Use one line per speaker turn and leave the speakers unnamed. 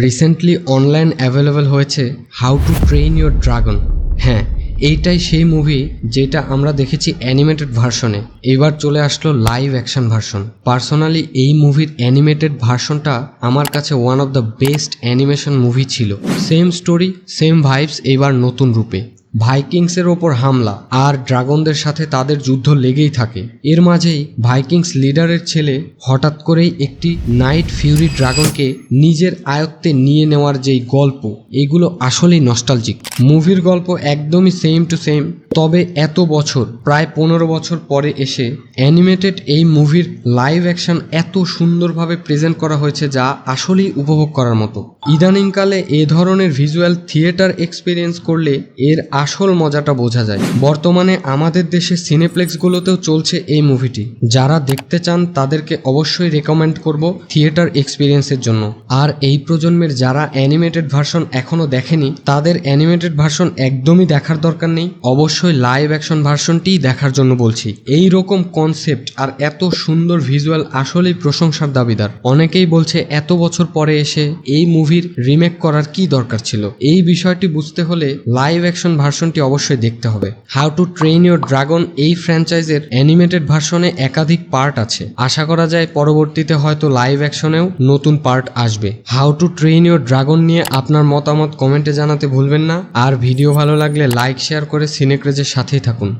Recently online available হয়েছে how to train your dragon হ্যাঁ এইটাই সেই মুভি যেটা আমরা দেখেছি অ্যানিমেটেড ভার্সনে এবার চলে আসলো লাইভ অ্যাকশন ভার্সন পার্সোনালি এই মুভির অ্যানিমেটেড ভার্সনটা আমার কাছে one of the best animation movie ছিল। সেম স্টোরি সেম ভাইবস এবার নতুন রূপে। ভাইকিংসের ওপর হামলা আর ড্রাগনদের সাথে তাদের যুদ্ধ লেগেই থাকে। এর মাঝেই ভাইকিংস লিডারের ছেলে হঠাৎ করেই একটি নাইট ফিউরি ড্রাগনকে নিজের আয়ত্তে নিয়ে নেওয়ার যেই গল্প, এগুলো আসলেই নস্টালজিক। মুভির গল্প একদমই সেম টু সেম তবে এত বছর, প্রায় পনেরো বছর পরে এসে অ্যানিমেটেড এই মুভির লাইভ অ্যাকশন এত সুন্দরভাবে প্রেজেন্ট করা হয়েছে যা আসলেই উপভোগ করার মতো। ইদানিংকালে এ ধরনের ভিজুয়াল থিয়েটার এক্সপিরিয়েন্স করলে এর আসল মজাটা বোঝা যায়। বর্তমানে আমাদের দেশে সিনেপ্লেক্সগুলোতেও চলছে এই মুভিটি। যারা দেখতে চান তাদেরকে অবশ্যই রেকমেন্ড করব থিয়েটার এক্সপিরিয়েন্সের জন্য। আর এই প্রজন্মের যারা অ্যানিমেটেড ভার্সন এখনও দেখেনি, তাদের অ্যানিমেটেড ভার্সন একদমই দেখার দরকার নেই। অবশ্যই লাইভ অ্যাকশন ভার্সনটি দেখার জন্য বলছি। এই রকম কনসেপ্ট আর এত সুন্দর ভিজুয়াল আসলেই প্রশংসার দাবিদার। অনেকেই বলছে এত বছর পরে এসে এই মুভির রিমেক করার কি দরকার ছিল? এই বিষয়টি বুঝতে হলে লাইভ অ্যাকশন ভার্সনটি অবশ্যই দেখতে হবে। How to train your dragon এই ফ্র্যাঞ্চাইজের অ্যানিমেটেড ভার্সনে একাধিক পার্ট আছে। আশা করা যায় পরবর্তীতে হয়তো লাইভ অ্যাকশনেও নতুন পার্ট আসবে। How to train your dragon নিয়ে আপনার মতামত কমেন্টে জানাতে ভুলবেন না। আর ভিডিও ভালো লাগলে লাইক শেয়ার করে সিনেক্রেজের সাথেই থাকুন।